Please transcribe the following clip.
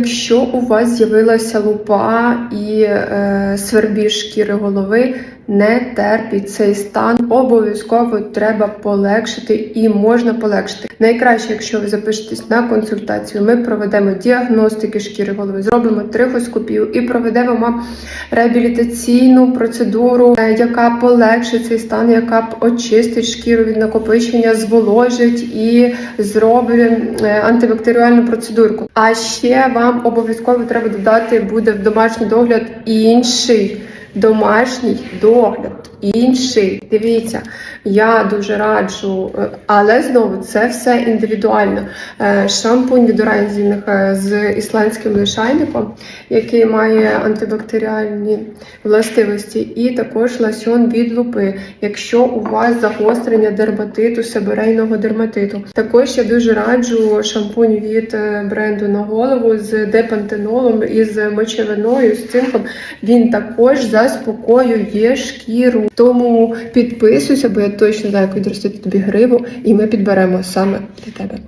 Якщо у вас з'явилася лупа і е, свербіж шкіри голови, не терпіть цей стан. Обов'язково треба полегшити і можна полегшити. Найкраще, якщо ви запишетесь на консультацію, ми проведемо діагностики шкіри голови, зробимо трихоскопію і проведемо вам реабілітаційну процедуру, е, яка полегшить цей стан, яка очистить шкіру від накопичення, зволожить і зробить е, антибактеріальну процедурку. А ще вам обов'язково треба додати буде в домашній догляд інший домашній догляд. Інший, дивіться, я дуже раджу, е, але знову це все індивідуально. Е, Шампунь від Orange е, з ісландським лишайником, який має антибактеріальні властивості, і також ласьон від лупи, якщо у вас загострення дерматиту, себорейного дерматиту. Також я дуже раджу шампунь від бренду на голову з депантенолом і з мочевиною, з цинком. Він також заспокоює шкіру. Тому підписуйся, бо я точно знаю, як відростити тобі гриву, і ми підберемо саме для тебе.